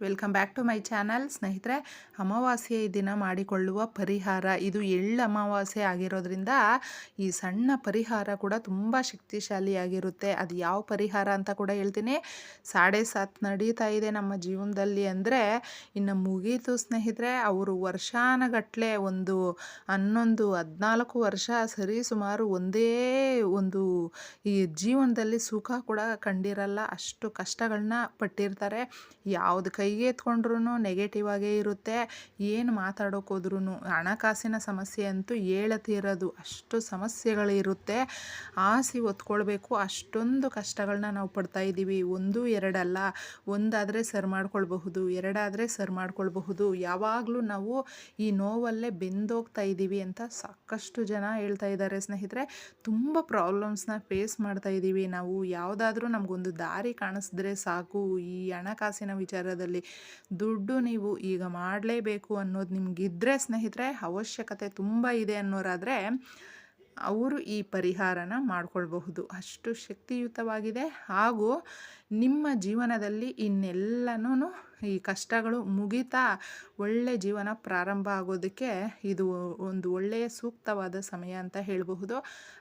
Welcome back to my channel ಸ್ನೇಹಿತರೆ ಅಮಾವಾಸ್ಯೆ ದಿನ ಮಾಡಿಕೊಳ್ಳುವ ಪರಿಹಾರ. ಇದು ಎಳ್ಳು ಅಮಾವಾಸ್ಯೆ ಆಗಿರೋದ್ರಿಂದ ಈ ಸಣ್ಣ ಪರಿಹಾರ ಕೂಡ ತುಂಬ ಶಕ್ತಿಶಾಲಿಯಾಗಿರುತ್ತೆ. ಅದು ಯಾವ ಪರಿಹಾರ ಅಂತ ಕೂಡ ಹೇಳ್ತೀನಿ. ಸಾಡೆ ಸಾತ್ ನಡೀತಾ ಇದೆ ನಮ್ಮ ಜೀವನದಲ್ಲಿ ಅಂದರೆ, ಇನ್ನು ಮುಗೀತು ಸ್ನೇಹಿತರೆ, ಅವರು ವರ್ಷಾನಗಟ್ಟಲೆ ಒಂದು ಹನ್ನೊಂದು, ಹದಿನಾಲ್ಕು ವರ್ಷ ಸರಿ ಸುಮಾರು ಒಂದೇ ಒಂದು ಈ ಜೀವನದಲ್ಲಿ ಸುಖ ಕೂಡ ಕಂಡಿರಲ್ಲ. ಅಷ್ಟು ಕಷ್ಟಗಳನ್ನ ಪಟ್ಟಿರ್ತಾರೆ. ಯಾವ್ದು ಕೈಗೆ ಎತ್ಕೊಂಡ್ರೂ ನೆಗೆಟಿವ್ ಆಗೇ ಇರುತ್ತೆ. ಏನು ಮಾತಾಡೋಕೆ ಹೋದ್ರೂ ಹಣಕಾಸಿನ ಸಮಸ್ಯೆ ಅಂತೂ ಹೇಳತೀರೋದು ಅಷ್ಟು ಸಮಸ್ಯೆಗಳಿರುತ್ತೆ. ಆಸೆ ಒತ್ಕೊಳ್ಬೇಕು ಅಷ್ಟೊಂದು ಕಷ್ಟಗಳನ್ನ ನಾವು ಪಡ್ತಾ ಇದ್ದೀವಿ. ಒಂದು ಎರಡಲ್ಲ. ಒಂದಾದರೆ ಸರ್ ಮಾಡ್ಕೊಳ್ಬಹುದು, ಎರಡಾದರೆ ಸರ್ ಮಾಡ್ಕೊಳ್ಬಹುದು. ಯಾವಾಗಲೂ ನಾವು ಈ ನೋವಲ್ಲೇ ಬೆಂದೋಗ್ತಾ ಇದ್ದೀವಿ ಅಂತ ಸಾಕಷ್ಟು ಜನ ಹೇಳ್ತಾ ಇದ್ದಾರೆ ಸ್ನೇಹಿತರೆ. ತುಂಬ ಪ್ರಾಬ್ಲಮ್ಸ್ನ ಫೇಸ್ ಮಾಡ್ತಾ ಇದ್ದೀವಿ ನಾವು. ಯಾವುದಾದ್ರೂ ನಮಗೊಂದು ದಾರಿ ಕಾಣಿಸಿದ್ರೆ ಸಾಕು. ಈ ಹಣಕಾಸಿನ ವಿಚಾರದಲ್ಲಿ ದುಡ್ಡು ನೀವು ಈಗ ಮಾಡಲೇಬೇಕು ಅನ್ನೋದು ನಿಮಗಿದ್ರೆ ಸ್ನೇಹಿತರೆ ಅವಶ್ಯಕತೆ ತುಂಬ ಇದೆ ಅನ್ನೋರಾದರೆ ಅವರು ಈ ಪರಿಹಾರನ ಮಾಡ್ಕೊಳ್ಬಹುದು. ಅಷ್ಟು ಶಕ್ತಿಯುತವಾಗಿದೆ. ಹಾಗೂ ನಿಮ್ಮ ಜೀವನದಲ್ಲಿ ಇನ್ನೆಲ್ಲನೂ ಈ ಕಷ್ಟಗಳು ಮುಗಿತಾ ಒಳ್ಳೆ ಜೀವನ ಪ್ರಾರಂಭ ಆಗೋದಕ್ಕೆ ಇದು ಒಂದು ಒಳ್ಳೆಯ ಸೂಕ್ತವಾದ ಸಮಯ ಅಂತ ಹೇಳಬಹುದು.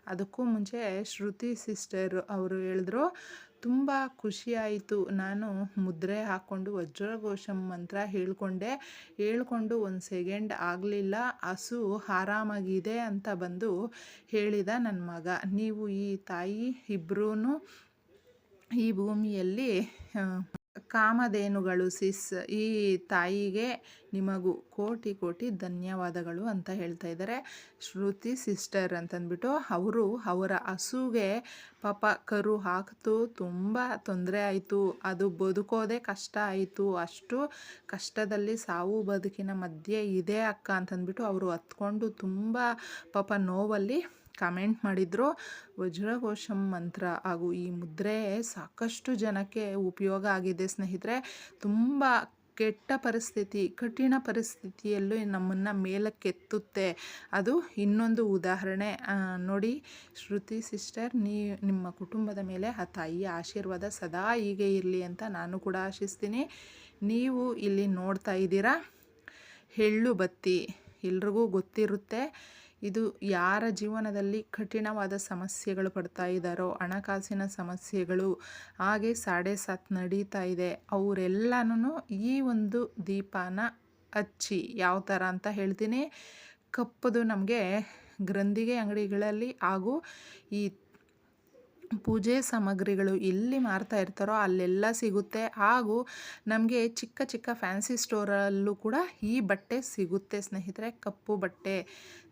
ಅದಕ್ಕೂ ಮುಂಚೆ ಶ್ರುತಿ ಸಿಸ್ಟರ್ ಅವರು ಹೇಳಿದ್ರು ತುಂಬ ಖುಷಿಯಾಯಿತು. ನಾನು ಮುದ್ರೆ ಹಾಕ್ಕೊಂಡು ವಜ್ರಘೋಷಂ ಮಂತ್ರ ಹೇಳ್ಕೊಂಡೆ. ಹೇಳ್ಕೊಂಡು ಒಂದು ಸೆಕೆಂಡ್ ಆಗಲಿಲ್ಲ. ಹಸು ಆರಾಮಾಗಿದೆ ಅಂತ ಬಂದು ಹೇಳಿದ ನನ್ನ ಮಗ. ನೀವು ಈ ತಾಯಿ ಇಬ್ಬರೂ ಈ ಭೂಮಿಯಲ್ಲಿ ಕಾಮಧೇನುಗಳು ಸಿಸ್, ಈ ತಾಯಿಗೆ ನಿಮಗೂ ಕೋಟಿ ಕೋಟಿ ಧನ್ಯವಾದಗಳು ಅಂತ ಹೇಳ್ತಾ ಇದ್ದಾರೆ. ಶ್ರುತಿ ಸಿಸ್ಟರ್ ಅಂತಂದ್ಬಿಟ್ಟು ಅವರು ಅವರ ಹಸುಗೆ ಪಾಪ ಕರು ಹಾಕ್ತು, ತುಂಬ ತೊಂದರೆ ಆಯಿತು. ಅದು ಬದುಕೋದೇ ಕಷ್ಟ ಆಯಿತು. ಅಷ್ಟು ಕಷ್ಟದಲ್ಲಿ ಸಾವು ಬದುಕಿನ ಮಧ್ಯೆ ಇದೆ ಅಕ್ಕ ಅಂತಂದ್ಬಿಟ್ಟು ಅವರು ಹತ್ಕೊಂಡು ತುಂಬ ಪಾಪ ನೋವಲ್ಲಿ ಕಮೆಂಟ್ ಮಾಡಿದ್ರು, ವಜ್ರಘೋಷಂ ಮಂತ್ರ ಹಾಗೂ ಈ ಮುದ್ರೆ ಸಾಕಷ್ಟು ಜನಕ್ಕೆ ಉಪಯೋಗ ಆಗಿದೆ ಸ್ನೇಹಿತರೆ. ತುಂಬ ಕೆಟ್ಟ ಪರಿಸ್ಥಿತಿ, ಕಠಿಣ ಪರಿಸ್ಥಿತಿಯಲ್ಲೂ ನಮ್ಮನ್ನು ಮೇಲಕ್ಕೆತ್ತುತ್ತೆ. ಅದು ಇನ್ನೊಂದು ಉದಾಹರಣೆ. ನೋಡಿ, ಶ್ರುತಿ ಸಿಸ್ಟರ್, ನೀ, ನಿಮ್ಮ ಕುಟುಂಬದ ಮೇಲೆ ಆ ತಾಯಿಯ ಆಶೀರ್ವಾದ ಸದಾ ಹೀಗೆ ಇರಲಿ ಅಂತ ನಾನು ಕೂಡ ಆಶಿಸ್ತೀನಿ. ನೀವು ಇಲ್ಲಿ ನೋಡ್ತಾ ಇದ್ದೀರಾ? ಹೆಳ್ಳು ಬತ್ತಿ. ಎಲ್ರಿಗೂ ಗೊತ್ತಿರುತ್ತೆ. ಇದು ಯಾರ ಜೀವನದಲ್ಲಿ ಕಠಿಣವಾದ ಸಮಸ್ಯೆಗಳು ಪಡ್ತಾ ಇದ್ದಾರೋ, ಹಣಕಾಸಿನ ಸಮಸ್ಯೆಗಳು, ಹಾಗೆ ಸಾಡೆ ಸಾತ್ ನಡೀತಾ ಇದೆ ಅವರೆಲ್ಲನೂ ಈ ಒಂದು ದೀಪಾನ ಹಚ್ಚಿ. ಯಾವ ಥರ ಅಂತ ಹೇಳ್ತೀನಿ. ಕಪ್ಪದು ನಮಗೆ ಗ್ರಂಥಿಗೆ, ಅಂಗಡಿಗಳಲ್ಲಿ ಹಾಗೂ ಈ ಪೂಜೆ ಸಾಮಗ್ರಿಗಳು ಎಲ್ಲಿ ಮಾರ್ತಾ ಇರ್ತಾರೋ ಅಲ್ಲೆಲ್ಲ ಸಿಗುತ್ತೆ. ಹಾಗೂ ನಮಗೆ ಚಿಕ್ಕ ಚಿಕ್ಕ ಫ್ಯಾನ್ಸಿ ಸ್ಟೋರಲ್ಲೂ ಕೂಡ ಈ ಬಟ್ಟೆ ಸಿಗುತ್ತೆ ಸ್ನೇಹಿತರೆ. ಕಪ್ಪು ಬಟ್ಟೆ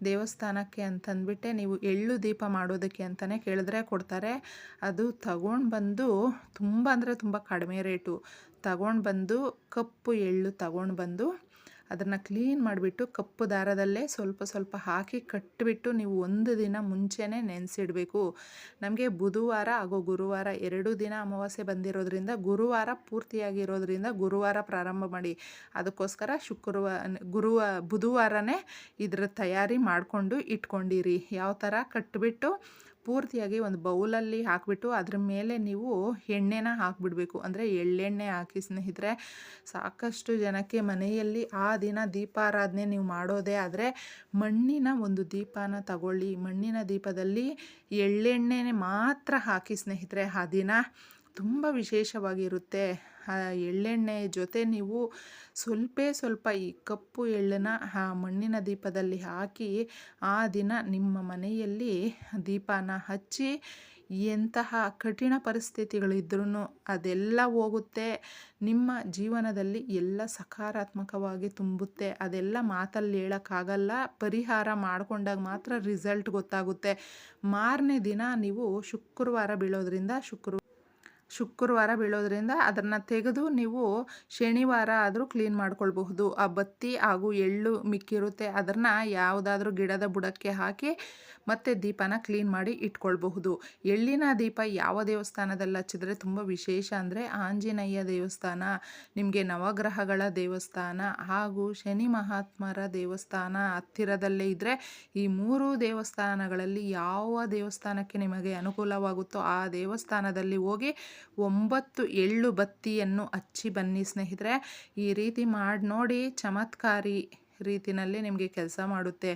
ದೇವಸ್ಥಾನಕ್ಕೆ ಅಂತಂದ್ಬಿಟ್ಟೆ ನೀವು ಎಳ್ಳು ದೀಪ ಮಾಡೋದಕ್ಕೆ ಅಂತಲೇ ಕೇಳಿದ್ರೆ ಕೊಡ್ತಾರೆ. ಅದು ತಗೊಂಡು ಬಂದು ತುಂಬ ಅಂದರೆ ತುಂಬ ಕಡಿಮೆ ರೇಟು. ತಗೊಂಡು ಬಂದು ಕಪ್ಪು ಎಳ್ಳು ತಗೊಂಡು ಬಂದು ಅದನ್ನು ಕ್ಲೀನ್ ಮಾಡಿಬಿಟ್ಟು ಕಪ್ಪು ದಾರದಲ್ಲೇ ಸ್ವಲ್ಪ ಸ್ವಲ್ಪ ಹಾಕಿ ಕಟ್ಟಿಬಿಟ್ಟು ನೀವು ಒಂದು ದಿನ ಮುಂಚೆನೇ ನೆನೆಸಿಡಬೇಕು. ನಮಗೆ ಬುಧವಾರ ಹಾಗೂ ಗುರುವಾರ ಎರಡು ದಿನ ಅಮಾವಾಸ್ಯೆ ಬಂದಿರೋದ್ರಿಂದ ಗುರುವಾರ ಪೂರ್ತಿಯಾಗಿರೋದ್ರಿಂದ ಗುರುವಾರ ಪ್ರಾರಂಭ ಮಾಡಿ. ಅದಕ್ಕೋಸ್ಕರ ಶುಕ್ರವಾರ, ಗುರುವ, ಬುಧವಾರನೇ ಇದರ ತಯಾರಿ ಮಾಡಿಕೊಂಡು ಇಟ್ಕೊಂಡಿರಿ. ಯಾವ ಥರ ಕಟ್ಟಿಬಿಟ್ಟು ಪೂರ್ತಿಯಾಗಿ ಒಂದು ಬೌಲಲ್ಲಿ ಹಾಕಿಬಿಟ್ಟು ಅದ್ರ ಮೇಲೆ ನೀವು ಎಣ್ಣೆನ ಹಾಕಿಬಿಡಬೇಕು. ಅಂದರೆ ಎಳ್ಳೆಣ್ಣೆ ಹಾಕಿ ಸ್ನೇಹಿತರೆ, ಸಾಕಷ್ಟು ಜನಕ್ಕೆ ಮನೆಯಲ್ಲಿ ಆ ದಿನ ದೀಪಾರಾಧನೆ ನೀವು ಮಾಡೋದೇ ಆದರೆ ಮಣ್ಣಿನ ಒಂದು ದೀಪನ ತಗೊಳ್ಳಿ. ಮಣ್ಣಿನ ದೀಪದಲ್ಲಿ ಎಳ್ಳೆಣ್ಣೆನೆ ಮಾತ್ರ ಹಾಕಿ ಸ್ನೇಹಿತರೆ, ಆ ದಿನ ತುಂಬ ವಿಶೇಷವಾಗಿರುತ್ತೆ ಎಳ್ಳೆಣ್ಣೆ ಜೊತೆ ನೀವು ಸ್ವಲ್ಪ ಸ್ವಲ್ಪ ಈ ಕಪ್ಪು ಎಳ್ಳನ್ನು ಆ ಮಣ್ಣಿನ ದೀಪದಲ್ಲಿ ಹಾಕಿ ಆ ದಿನ ನಿಮ್ಮ ಮನೆಯಲ್ಲಿ ದೀಪನ ಹಚ್ಚಿ ಎಂತಹ ಕಠಿಣ ಪರಿಸ್ಥಿತಿಗಳಿದ್ರೂ ಅದೆಲ್ಲ ಹೋಗುತ್ತೆ. ನಿಮ್ಮ ಜೀವನದಲ್ಲಿ ಎಲ್ಲ ಸಕಾರಾತ್ಮಕವಾಗಿ ತುಂಬುತ್ತೆ. ಅದೆಲ್ಲ ಮಾತಲ್ಲಿ ಹೇಳೋಕ್ಕಾಗಲ್ಲ. ಪರಿಹಾರ ಮಾಡಿಕೊಂಡಾಗ ಮಾತ್ರ ರಿಸಲ್ಟ್ ಗೊತ್ತಾಗುತ್ತೆ. ಮಾರನೇ ದಿನ ನೀವು ಶುಕ್ರವಾರ ಬೀಳೋದ್ರಿಂದ ಶುಕ್ರ ಶುಕ್ರವಾರ ಬೀಳೋದ್ರಿಂದ ಅದನ್ನು ತೆಗೆದು ನೀವು ಶನಿವಾರ ಆದರೂ ಕ್ಲೀನ್ ಮಾಡ್ಕೊಳ್ಬಹುದು. ಆ ಬತ್ತಿ ಹಾಗೂ ಎಳ್ಳು ಮಿಕ್ಕಿರುತ್ತೆ. ಅದನ್ನು ಯಾವುದಾದ್ರೂ ಗಿಡದ ಬುಡಕ್ಕೆ ಹಾಕಿ ಮತ್ತೆ ದೀಪನ ಕ್ಲೀನ್ ಮಾಡಿ ಇಟ್ಕೊಳ್ಬಹುದು. ಎಳ್ಳಿನ ದೀಪ ಯಾವ ದೇವಸ್ಥಾನದಲ್ಲಿ ಹಚ್ಚಿದ್ರೆ ತುಂಬ ವಿಶೇಷ ಅಂದರೆ ಆಂಜನೇಯ ದೇವಸ್ಥಾನ, ನಿಮಗೆ ನವಗ್ರಹಗಳ ದೇವಸ್ಥಾನ ಹಾಗೂ ಶನಿ ಮಹಾತ್ಮರ ದೇವಸ್ಥಾನ ಹತ್ತಿರದಲ್ಲೇ ಇದ್ದರೆ ಈ ಮೂರು ದೇವಸ್ಥಾನಗಳಲ್ಲಿ ಯಾವ ದೇವಸ್ಥಾನಕ್ಕೆ ನಿಮಗೆ ಅನುಕೂಲವಾಗುತ್ತೋ ಆ ದೇವಸ್ಥಾನದಲ್ಲಿ ಹೋಗಿ ಒಂಬತ್ತು ಎಳ್ಳು ಬತ್ತಿಯನ್ನು ಹಚ್ಚಿ ಬನ್ನಿ ಸ್ನೇಹಿತರೆ. ಈ ರೀತಿ ಮಾಡಿ ನೋಡಿ ಚಮತ್ಕಾರಿ ರೀತಿನಲ್ಲಿ ನಿಮಗೆ ಕೆಲಸ ಮಾಡುತ್ತೆ.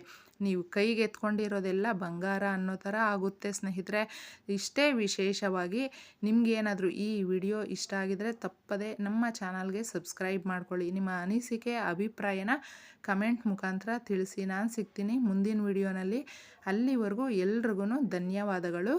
ನೀವು ಕೈಗೆ ಎತ್ಕೊಂಡಿರೋದೆಲ್ಲ ಬಂಗಾರ ಅನ್ನೋ ಥರ ಆಗುತ್ತೆ ಸ್ನೇಹಿತರೆ. ಇಷ್ಟೇ ವಿಶೇಷವಾಗಿ ನಿಮಗೇನಾದರೂ ಈ ವಿಡಿಯೋ ಇಷ್ಟ ಆಗಿದರೆ ತಪ್ಪದೆ ನಮ್ಮ ಚಾನಲ್ಗೆ ಸಬ್ಸ್ಕ್ರೈಬ್ ಮಾಡ್ಕೊಳ್ಳಿ. ನಿಮ್ಮ ಅನಿಸಿಕೆ, ಅಭಿಪ್ರಾಯನ ಕಮೆಂಟ್ ಮುಖಾಂತರ ತಿಳಿಸಿ. ನಾನು ಸಿಗ್ತೀನಿ ಮುಂದಿನ ವಿಡಿಯೋನಲ್ಲಿ. ಅಲ್ಲಿವರೆಗೂ ಎಲ್ರಿಗೂ ಧನ್ಯವಾದಗಳು.